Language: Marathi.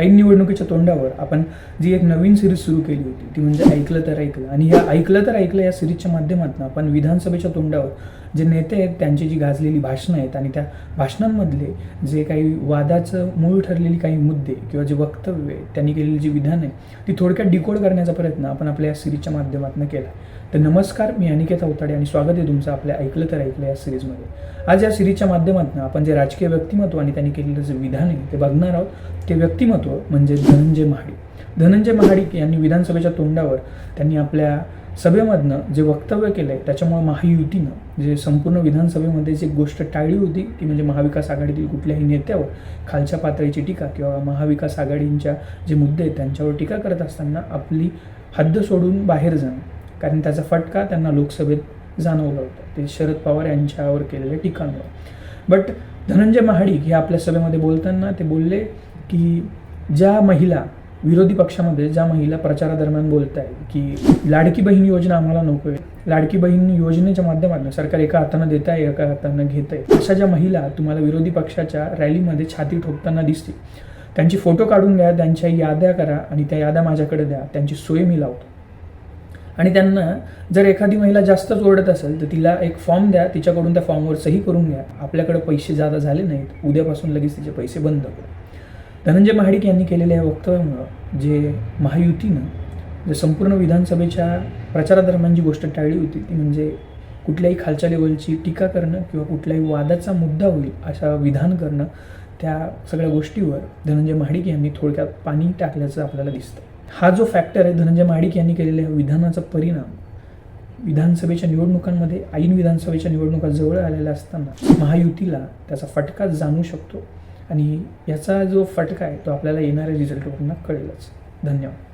ऐन निवडणुकीच्या तोंडावर आपण जी एक नवीन सिरीज सुरू केली होती ती म्हणजे ऐकलं तर ऐकलं. आणि ह्या ऐकलं तर ऐकलं या सिरीजच्या माध्यमातून आपण विधानसभेच्या तोंडावर जे नेते आहेत त्यांची जी गाजलेली भाषणं आहेत आणि त्या भाषणांमधले जे काही वादाचं मूळ ठरलेली काही मुद्दे किंवा जे वक्तव्य आहे त्यांनी केलेली जी विधान आहे ती थोडक्यात डिकोड करण्याचा प्रयत्न आपण आपल्या या सिरीजच्या माध्यमातून केला. तर नमस्कार मी अनिकेत अवताडे आणि स्वागत आहे तुमचं आपल्या ऐकलं तर ऐकलं या सिरीजमध्ये. आज या सिरीजच्या माध्यमातून आपण जे राजकीय व्यक्तिमत्व आणि त्यांनी केलेलं जे विधान आहे ते बघणार आहोत. ते व्यक्तिमत्व म्हणजे धनंजय महाडिक. धनंजय महाडिक यांनी विधानसभेच्या तोंडावर त्यांनी आपल्या सभेमधनं जे वक्तव्य केलं आहे त्याच्यामुळे महायुतीनं जे संपूर्ण विधानसभेमध्ये जी गोष्ट टाळली होती ती म्हणजे महाविकास आघाडीतील कुठल्याही नेत्यावर खालच्या पातळीची टीका किंवा महाविकास आघाडींच्या जे मुद्दे आहेत त्यांच्यावर टीका करत असताना आपली हद्द सोडून बाहेर जाणं. कारण त्याचा फटका त्यांना लोकसभेत जाणवला होता. ते शरद पवार यांच्यावर केलेल्या टीकांवर. बट धनंजय महाडिक हे आपल्या सभेमध्ये बोलताना ते बोलले की ज्या महिला विरोधी पक्षामध्ये ज्या महिला प्रचारादरम्यान बोलत आहेत की लाडकी बहीण योजना आम्हाला नको आहे लाडकी बहीण योजनेच्या माध्यमातून सरकार एका हातानं देत आहे एका हातानं घेत आहे अशा ज्या महिला तुम्हाला विरोधी पक्षाच्या रॅलीमध्ये छाती ठोकताना दिसतील. त्यांची फोटो काढून घ्या त्यांच्या याद्या करा आणि त्या याद्या माझ्याकडे द्या. त्यांची सोय मी लावतो. आणि त्यांना जर एखादी महिला जास्तच ओरडत असेल तर तिला एक फॉर्म द्या तिच्याकडून त्या फॉर्मवर सही करून घ्या. आपल्याकडे पैसे जादा झाले नाहीत. उद्यापासून लगेच तिचे पैसे बंद करू. धनंजय महाडिक यांनी केलेल्या या वक्तव्यामुळं जे महायुतीनं जे संपूर्ण विधानसभेच्या प्रचारादरम्यान जी गोष्ट टाळली होती ती म्हणजे कुठल्याही खालच्या लेवलची टीका करणं किंवा कुठल्याही वादाचा मुद्दा होईल अशा विधान करणं त्या सगळ्या गोष्टीवर धनंजय महाडिक यांनी थोडक्यात पाणी टाकल्याचं आपल्याला दिसतं. हा जो फॅक्टर आहे धनंजय महाडिक यांनी केलेल्या विधानाचा परिणाम विधानसभेच्या निवडणुकांमध्ये ऐन विधानसभेच्या निवडणुका जवळ आलेल्या असताना महायुतीला त्याचा फटका जाणू शकतो आणि याचा जो फटका आहे तो आपल्याला येणाऱ्या रिझल्टवरून कळेलच. धन्यवाद.